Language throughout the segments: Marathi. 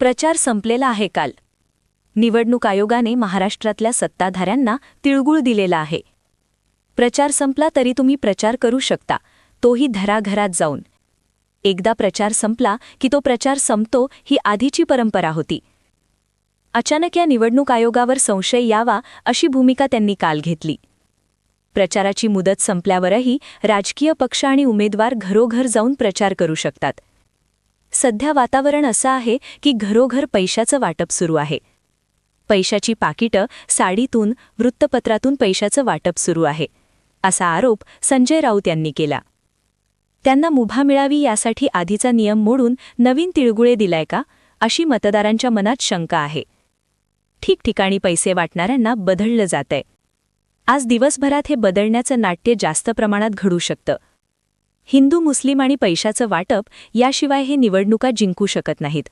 प्रचार संपलेला आहे काल. निवडणूक आयोगाने महाराष्ट्रातल्या सत्ताधाऱ्यांना तिळगुळ दिलेला आहे. प्रचार संपला तरी तुम्ही प्रचार करू शकता तोही घराघरात जाऊन. एकदा प्रचार संपला की तो प्रचार संपतो ही आधीची परंपरा होती. अचानक या निवडणूक आयोगावर संशय यावा अशी भूमिका त्यांनी काल घेतली. प्रचाराची मुदत संपल्यावरही राजकीय पक्ष आणि उमेदवार घरोघर जाऊन प्रचार करू शकतात. सध्या वातावरण असं आहे की घरोघर पैशाचं वाटप सुरू आहे. पैशाची पाकिटं साडीतून वृत्तपत्रातून पैशाचं वाटप सुरू आहे असा आरोप संजय राऊत यांनी केला. त्यांना मुभा मिळावी यासाठी आधीचा नियम मोडून नवीन तिळगुळे दिलाय का अशी मतदारांच्या मनात शंका आहे. ठिकठिकाणी पैसे वाटणाऱ्यांना बदललं जातंय. आज दिवसभरात हे बदलण्याचं नाट्य जास्त प्रमाणात घडू शकतं. हिंदू मुस्लिम आणि पैशाचं वाटप याशिवाय हे निवडणुका जिंकू शकत नाहीत.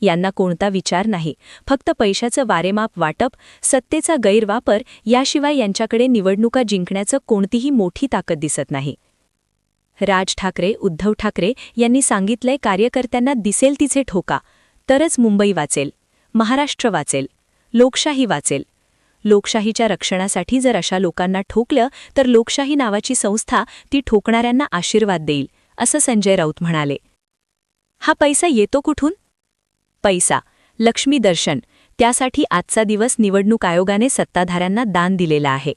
यांना कोणता विचार नाही. फक्त पैशाचं वारेमाप वाटप सत्तेचा गैरवापर याशिवाय यांच्याकडे निवडणुका जिंकण्याचं कोणतीही मोठी ताकद दिसत नाही. राज ठाकरे उद्धव ठाकरे यांनी सांगितलंय कार्यकर्त्यांना दिसेल तिचे ठोका. तरच मुंबई वाचेल महाराष्ट्र वाचेल लोकशाही वाचेल. लोकशाहीच्या रक्षणासाठी जर अशा लोकांना ठोकलं तर लोकशाही नावाची संस्था ती ठोकणाऱ्यांना आशीर्वाद देईल असं संजय राऊत म्हणाले. हा पैसा येतो कुठून? पैसा लक्ष्मी दर्शन त्यासाठी आजचा दिवस निवडणूक आयोगाने सत्ताधाऱ्यांना दान दिलेला आहे.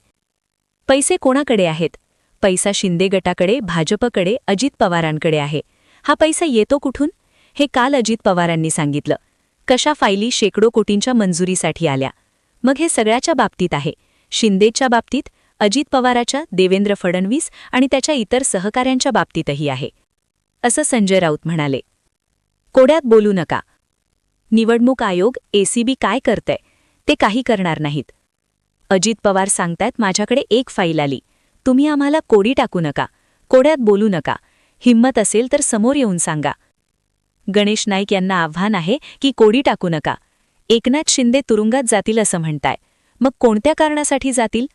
पैसे कोणाकडे आहेत? पैसा शिंदे गटाकडे भाजपकडे अजित पवारांकडे आहे. हा पैसा येतो कुठून? हे काल अजित पवारांनी सांगितलं. कशा फायली शेकडो कोटींच्या मंजुरीसाठी आल्या. मग हे सगळ्याच्या बाबतीत आहे. शिंदेच्या बाबतीत अजित पवाराच्या देवेंद्र फडणवीस आणि त्याच्या इतर सहकाऱ्यांच्या बाबतीतही आहे. असं संजय राऊत म्हणाले. कोड्यात बोलू नका. निवडणूक आयोग एसीबी काय करतंय ते काही करणार नाहीत. अजित पवार सांगतायत माझ्याकडे एक फाईल आली. तुम्ही आम्हाला कोडी टाकू नका. कोड्यात बोलू नका. हिंमत असेल तर समोर येऊन सांगा. गणेश नाईक यांना आव्हान आहे की कोडी टाकू नका. एकनाथ शिंदे तुरुंगात जातील असं म्हणताय. मग कोणत्या कारणासाठी जातील?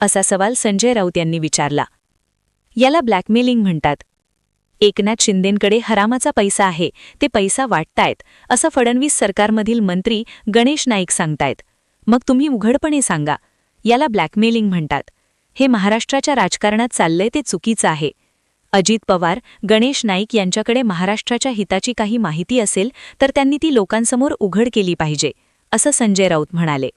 असा सवाल संजय राऊत यांनी विचारला. याला ब्लॅकमेलिंग म्हणतात. एकनाथ शिंदेंकडे हरामाचा पैसा आहे ते पैसा वाटतायत असं फडणवीस सरकारमधील मंत्री गणेश नाईक सांगतायत. मग तुम्ही उघडपणे सांगा. याला ब्लॅकमेलिंग म्हणतात. हे महाराष्ट्राच्या राजकारणात चाललंय ते चुकीचं आहे. अजित पवार गणेश नाईक यांच्याकडे महाराष्ट्राच्या हिताची काही माहिती असेल तर त्यांनी ती लोकांसमोर उघड केली पाहिजे. असं संजय राऊत म्हणाले.